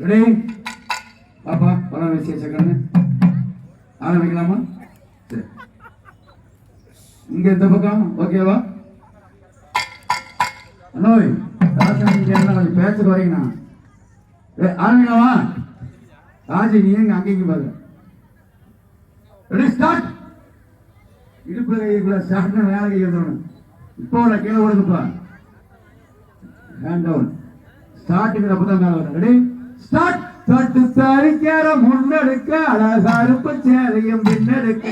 Ready பாப்பா படம் விசேஷ ஆரம்பிக்கலாமா? சரி. இங்க இந்த பக்கம் ஓகேவா அண்ணோய் ராஜன் இங்க என்ன கொஞ்சம் பேச்சுக்கு வரீங்கண்ணா. ஏ ஆரம்பிக்கலாமா? ராஜி நீ எங்க? அங்கேயும் பாரு. ரெடி ஸ்டார்ட் இடுப்புல கைக்குள்ள ஸ்டார்ட்னு மேலே கை எழுதணும் இப்போ உள்ள கீழே கொடுக்குப்பா ஹேண்ட் டவுன் ஸ்டார்ட்டுங்கிற அப்பதான் மேலே ரெடி ஸ்டார்ட் தொட்டு சரிக்கார முன்னெடுக்க. அழகாருப்பு சேரையும் பின்னெடுக்க.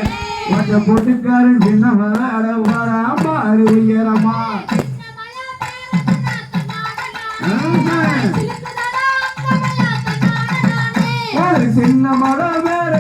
கொஞ்சம் போட்டுக்காரன் சின்ன வர அடவாராமா அருவியரமா ஒரு சின்ன மழை வேற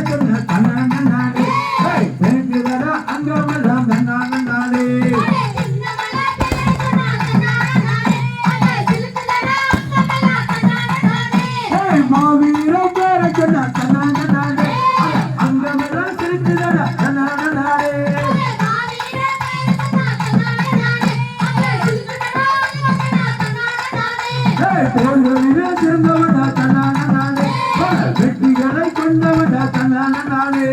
தோன்றிலே சிறந்தவடா தன்னான வெற்றிகளை கொண்டவடா நானே.